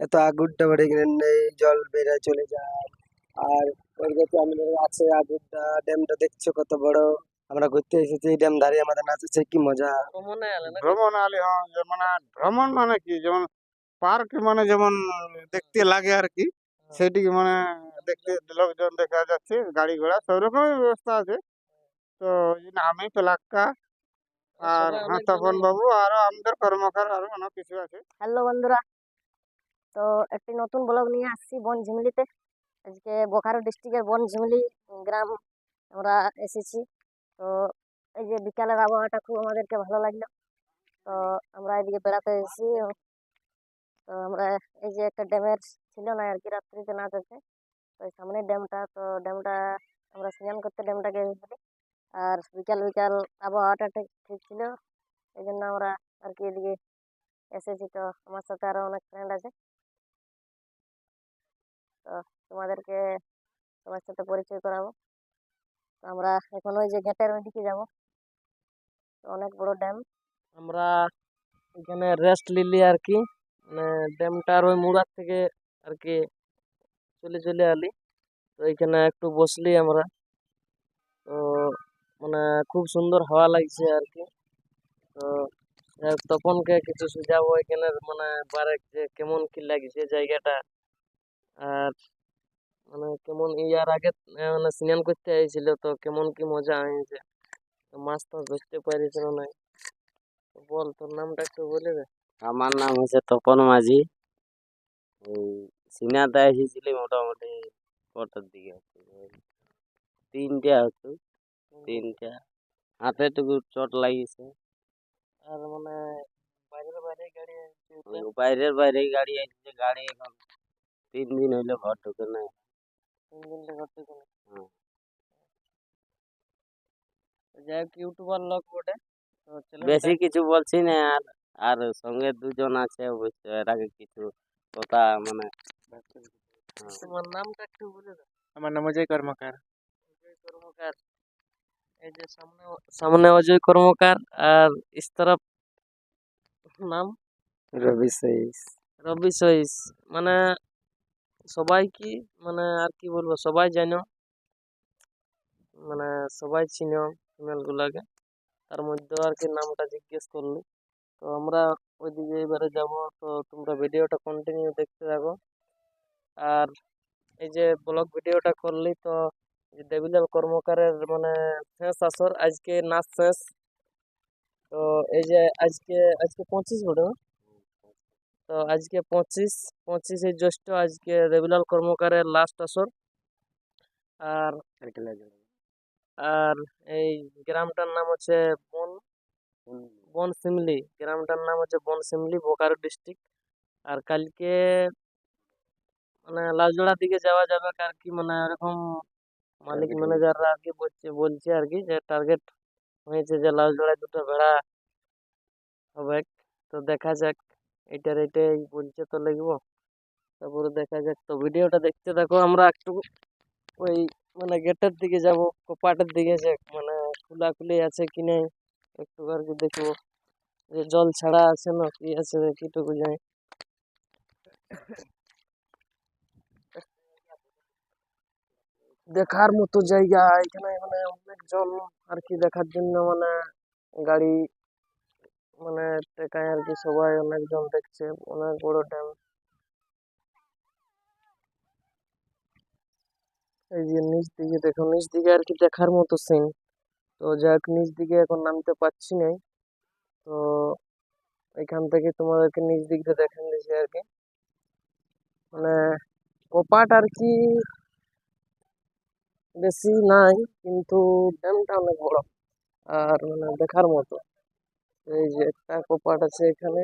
এত আগুনটা বেড়ে গেলে নেই জল বেড়ে চলে যায় আর ওর কাছে আমাদের আছে আগুনটা ড্যামটা দেখছ কত বড়? আমরা ঘুরতে এসেছি এই ড্যাম ধারে আমাদের নাচেছে কি মজা। ভ্রমণ আলে হ্যাঁ মানে ভ্রমণ মানে কি? যেমন পার্ক মানে যেমন দেখতে লাগে আর কি। সেটিকে মানে দেখতে লোকজন দেখা যাচ্ছে গাড়ি ঘোড়া সব রকমের ব্যবস্থা আছে। তো ওই জন্য আমি পেলাক্কা আর তপন বাবু আরও আমাদের কর্মকার আরও অনেক কিছু আছে। হ্যালো বন্ধুরা তো একটি নতুন ব্লগ নিয়ে আসছি বন ঝিমলিতে আজকে বোকারো ডিস্ট্রিক্টের বন ঝিমলি গ্রাম আমরা এসেছি। তো এই যে বিকালের আবহাওয়াটা খুব আমাদেরকে ভালো লাগল। তো আমরা এদিকে বেড়াতে এসেছি। তো আমরা এই যে একটা ড্যামের ছিল না আর কি রাত্রিতে নাচ আছে তো এই সামনের ড্যামটা, তো ড্যামটা আমরা স্নান করতে ড্যামটাকে এসেছি আর বিকাল বিকাল আবহাওয়াটা ঠিক ঠিক ছিল। এই জন্য আমরা আর কি এদিকে এসেছি। তো আমার সাথে আরও অনেক ফ্রেন্ড আছে। তো তোমাদেরকে সবার সাথে পরিচয় করাবো। আমরা এখন ওই যে গেটের ওইদিকে যাব। অনেক বড় ড্যাম আমরা এখানে রেস্ট নিলি আর কি। মানে ড্যামটার ওই মুড়ার থেকে আর কি চলে চলে আলি। তো এখানে একটু বসলি আমরা। তো মানে খুব সুন্দর হাওয়া লাগছে আর কি। তো তপনকে কিছু সুঝাবো এখানে মানে বারে কেমন কি লাগছে জায়গাটা। আর মানে কেমন ইয়ার আগে মানে স্নান করতে আইছিল তো কেমন কি মজা হয়েছে? মাছ তো ধরতে পারিছিল না। তো বল তোর নামটা একটু বলে দে। আমার নাম হচ্ছে তপন মাঝি। এই সিনাতে এসেছিলি মোটামুটি কটার দিকে ওই হতো তিনটা। হাতে টুকু চোট লাগিয়েছে। আর মানে বাইরের বাইরে গাড়ি বাইরের বাইরে গাড়ি আসছে গাড়ি এখন তিন দিন হইল ঘর ঢুকে নাই। তিন দিনটা করতে কোনো হুম। যাই হোক ইউটিউবার লোক বটে বেশি কিছু বলছি না আর আর সঙ্গে দুজন আছে অবশ্য এর আগে কিছু কথা মানে হ্যাঁ। তোমার নামটা একটু বলে দাও। আমার নাম অজয় কর্মকার। অজয় কর্মকার। এই যে সামনে সামনে অজয় কর্মকার আর ইস তরফ নাম? রবি সাইস। রবি সইস। মানে সবাই কি মানে আর কি বলব, সবাই জানো। মানে সবাই চিনো ফিমেল গুলাকে। তার মধ্যে আর কি নামটা জিজ্ঞেস করলি। তো আমরা ওইদিকে এবারে যাব। তো তোমরা ভিডিওটা কন্টিনিউ দেখতে থাকো। আর এই যে ব্লগ ভিডিওটা করলি তো দেবিলাল কর্মকারের মানে শেষ আসর, আজকে নাচ শেষ। তো এই যে আজকে আজকে পঁচিশ বটে? তো আজকে পঁচিশ পঁচিশে জ্যৈষ্ঠ আজকে দেবিলাল কর্মকারের লাস্ট আসর। আর আর এই গ্রামটার নাম হচ্ছে বন বন সিমলি। গ্রামটার নাম হচ্ছে বন সিমলি বোকারো ডিস্ট্রিক্ট আর কালকে মানে লাউজোড়ার দিকে যাওয়া যাবে আর কি মানে এরকম মালিক ম্যানেজাররা আর কি বলছে বলছে আর কি যে টার্গেট হয়েছে যে লাউজোড়ায় দুটো ভেড়া হবে। তো দেখা যাক। এটার এটাই বলছে তো লাগবো তারপরে দেখা যাক। তো ভিডিওটা দেখতে থাকো, আমরা একটু ওই মানে গেটের দিকে যাব, কপাটের দিকে যে মানে খোলাখুলি আছে কি নেই, একটু আর কি দেখব। যে জল ছাড়া আছে না, কি আছে কিটুকু যাই দেখার মতো জায়গা, এখানে মানে অনেকজন আর কি দেখার জন্য মানে গাড়ি মানে টেকায় আর কি সবাই, অনেকজন দেখছে, অনেক বড় ড্যাম এই যে নিচ দিকে দেখো, নিচ দিকে আর কি দেখার মতো সিন তো যাক, নিচ দিকে এখন নামতে পারছি না তো এখান থেকে তোমাদেরকে নিচ দিক দিয়ে দেখান দিয়েছি আর কি মানে কপাট আর কি বেশি নাই, কিন্তু ড্যামটা অনেক বড়। আর মানে দেখার মতো। এই যে একটা কপাট আছে এখানে।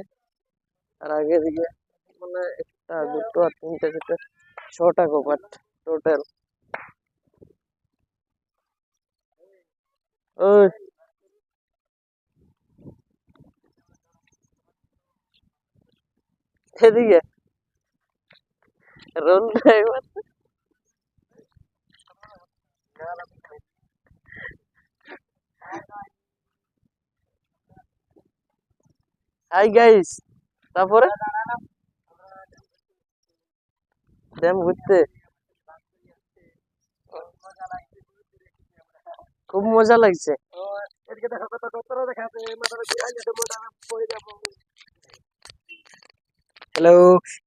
আর আগে দিকে মানে একটা, দুটো আর তিনটে, চারটে, ছটা কপাট টোটাল ওই। এদিকে। রোল ড্রাইভার হাই গাইস তারপরে? ড্যাম ঘুরতে। খুব মজা লাগছে। হ্যালো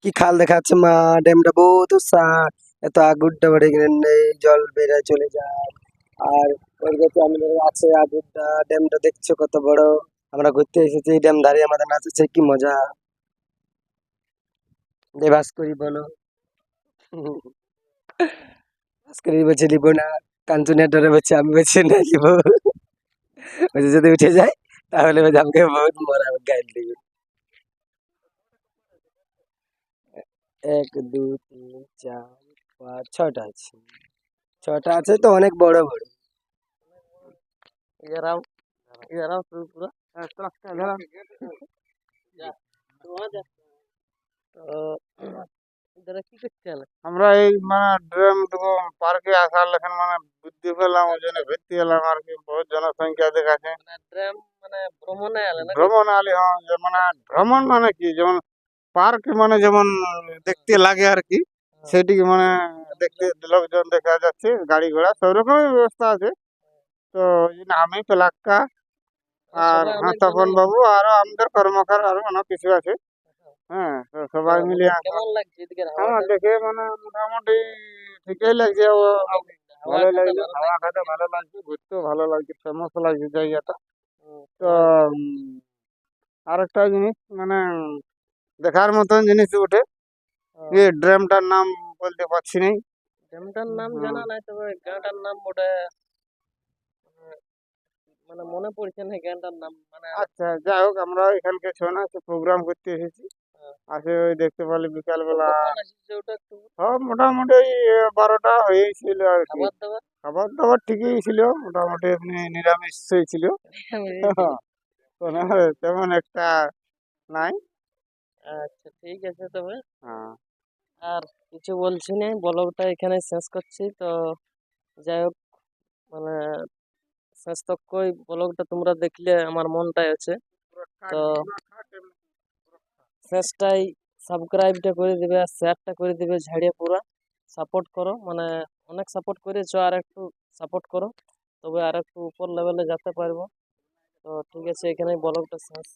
কি খাল দেখাচ্ছে মা? ড্যামটা বহুত উৎসাহ। এত আগুনটা বেড়ে নেই, জল বেড়ে চলে যায়। আর ওর কাছে আমাদের আছে আগুনটা। ড্যামটা দেখছ কত বড়। আমরা ঘুরতে এসেছি ড্যাম ধারে আমাদের নাচেছে, কি মজা। যে ভাস্করি বলো। ভাস্করি বলছে, নিবো না, কাঞ্চনের ডরে বলছে, আমি বলছি, না, নিবো। বলছে, যদি উঠে যায়, তাহলে বলছে, আমাকে বহুত মরা গাইল দিবে। এক, দু, তিন, চার, পাঁচ ছটা আছে। ছটা আছে তো, অনেক বড় বড়। এরাও শুরু পুরো। হ্যাঁ, আমরা এই মানে ড্রেম পার্কে আসার লেখান মানে বুদ্ধি পেলাম ওই জন্য ভর্তি এলাম আর কি। বহুত জনসংখ্যা মানে ভ্রমণে ভ্রমণ আলি হ্যাঁ মানে ভ্রমণ মানে কি? যেমন পার্ক মানে যেমন দেখতে লাগে আর কি সেটিকে মানে দেখতে লোকজন দেখা যাচ্ছে গাড়ি ঘোড়া সব রকমের ব্যবস্থা আছে। তো আমি পেলাক্কা আর হ্যাঁ তপন বাবু আরও আমাদের কর্মকার আরও অনেক কিছু আছে। হ্যাঁ সবাই মিলে লাগছে এদিকের আমার দেখে মানে মোটামুটি ঠিকই লাগছে। ভালো লাগছে। হাওয়া খেতে ভালো লাগছে ঘুরতেও ভালো লাগছে ফেমাস লাগছে জায়গাটা। তো আরেকটা জিনিস মানে দেখার মতন জিনিস ওঠে হ্যাঁ। যে ড্রামটার নাম বলতে পারছি না ড্যামটার নাম। জানা নাই তবে গানটার নাম ওটা মানে মনে পড়ছে না গানটার নাম মানে আচ্ছা যাই হোক আমরা এখানকে ছৌ নাচ প্রোগ্রাম করতে এসেছি। হ্যাঁ। আসে ওই দেখতে পেলে বিকাল বেলা সব মোটামুটি ওই বারোটা হয়েছিল আর কি। খাবার দাবার? খাবার দাবার ঠিকই ছিল মোটামুটি এমনি নিরামিষ ছিল। কোনো তেমন একটা নাই। আচ্ছা ঠিক আছে তবে। হ্যাঁ। আর কিছু বলছি না ব্লগটা এখানে শেষ করছি তো যাই হোক মানে শেষ ব্লগটা তোমরা দেখলে আমার মনটাই আছে। তো শেষটাই সাবস্ক্রাইবটা করে দিবে আর শেয়ারটা করে দিবে, ঝাড়িয়ে পুরা। সাপোর্ট করো মানে অনেক সাপোর্ট করেছ, আর একটু সাপোর্ট করো। তবে আর একটু উপর লেভেলে যেতে পারব। তো ঠিক আছে এখানে ব্লগটা শেষ।